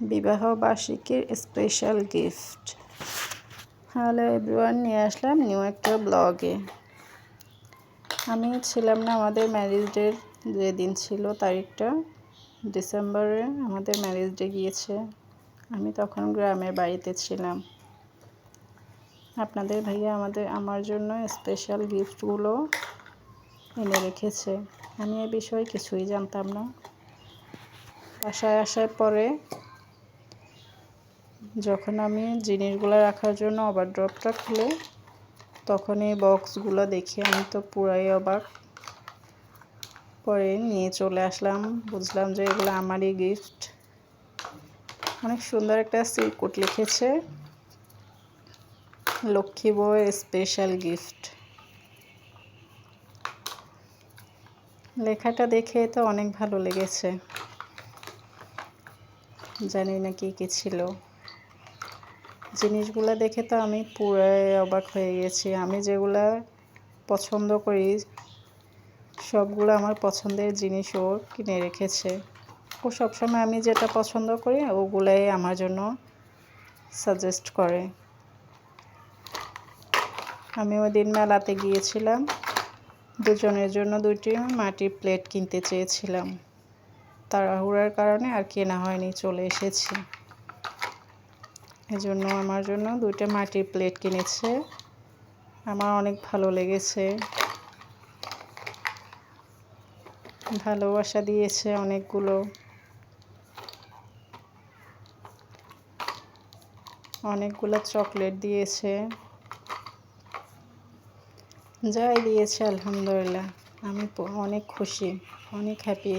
বিবাহ বার্ষিকীর special gift hello everyone নিয়ে আসলাম নিউ একটা ব্লগে আমি ছিলাম না আমাদের ম্যারেজ ডের যেদিন ছিল তারিখটা ডিসেম্বরে আমাদের ম্যারেজ ডে গিয়েছে। আমি তখন গ্রামের বাড়িতে ছিলাম। আপনাদের ভাইয়া আমাদের, আমার জন্য স্পেশাল গিফটগুলো এনে রেখেছে। আমি এ বিষয়ে কিছুই জানতাম না। বাসায় আসার পরে যখন আমি জিনিসগুলো রাখার জন্য ওভারড্রপটা খুলে, তখন এই বক্সগুলো দেখি আমি তো পুরাই অবাক। পরে নিয়ে চলে আসলাম, বুঝলাম যে এগুলো আমারই গিফট অনেক সুন্দর একটা সিলকুট লিখেছে, লক্ষ্মী বউয়ের স্পেশাল গিফট লেখাটা দেখে তো অনেক ভালো লেগেছে। জানি না কি কী ছিল। জিনিসগুলো দেখে তো আমি পুরাই অবাক হয়ে গেছি। আমি যেগুলা পছন্দ করি, সবগুলো আমার পছন্দের জিনিস ও কিনে রেখেছে। ও সবসময় আমি যেটা পছন্দ করি, ওগুলাই আমার জন্য সাজেস্ট করে। আমি ওই দিন মেলাতে গিয়েছিলাম, দুজনের জন্য দুইটি মাটির প্লেট কিনতে চেয়েছিলাম। তাড়াহুড়ার কারণে আর কেনা হয়নি, চলে এসেছি। এজন্য আমার জন্য দুইটা মাটির প্লেট কিনেছে। আমার অনেক ভালো লেগেছে। ভালোবাসা দিয়েছে অনেকগুলো। অনেকগুলো চকলেট দিয়েছে। যাই দিয়েছে, আলহামদুলিল্লাহ। আমি অনেক খুশি, অনেক হ্যাপি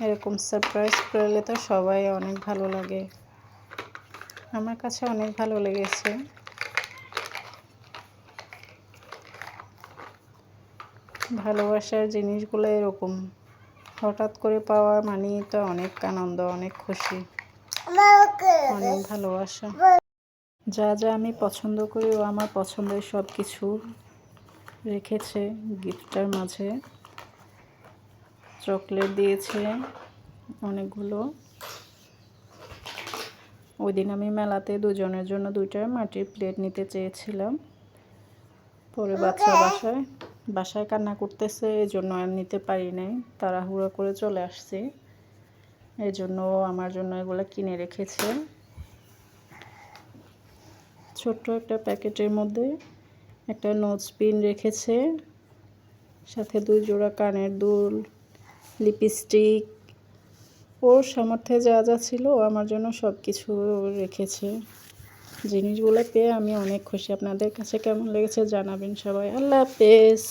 এরকম সারপ্রাইজ করলে তো সবাই অনেক ভালো লাগে। আমার কাছে অনেক ভালো লেগেছে। ভালোবাসার জিনিসগুলো এরকম। হঠাৎ করে পাওয়া মানেই তো অনেক আনন্দ, অনেক খুশি। অনেক ভালোবাসা। যা যা আমি পছন্দ করি ও আমার পছন্দের সব কিছু রেখেছে গিফটটার মাঝে। চকলেট দিয়েছে অনেকগুলো। ওই দিন আমি মেলাতে দুজনের জন্য দুইটা মাটির প্লেট নিতে চেয়েছিলাম। পরে বাচ্চা বাসায় বাসায় কান্না করতেছে এই জন্য আর নিতে পারি নাই। তাড়াহুড়ো করে চলে আসছি। এই জন্য আমার জন্য এগুলো কিনে রেখেছে। ছোট্ট একটা প্যাকেটের মধ্যে একটা নোজ পিন রেখেছে। সাথে দুই জোড়া কানের দুল লিপস্টিক ওর সামর্থ্যে যা যা ছিল আমার জন্য সব কিছু রেখেছে। জিনিসগুলো পেয়ে আমি অনেক খুশি। আপনাদের কাছে কেমন লেগেছে জানাবেন সবাই। আল্লাহ হাফেজ।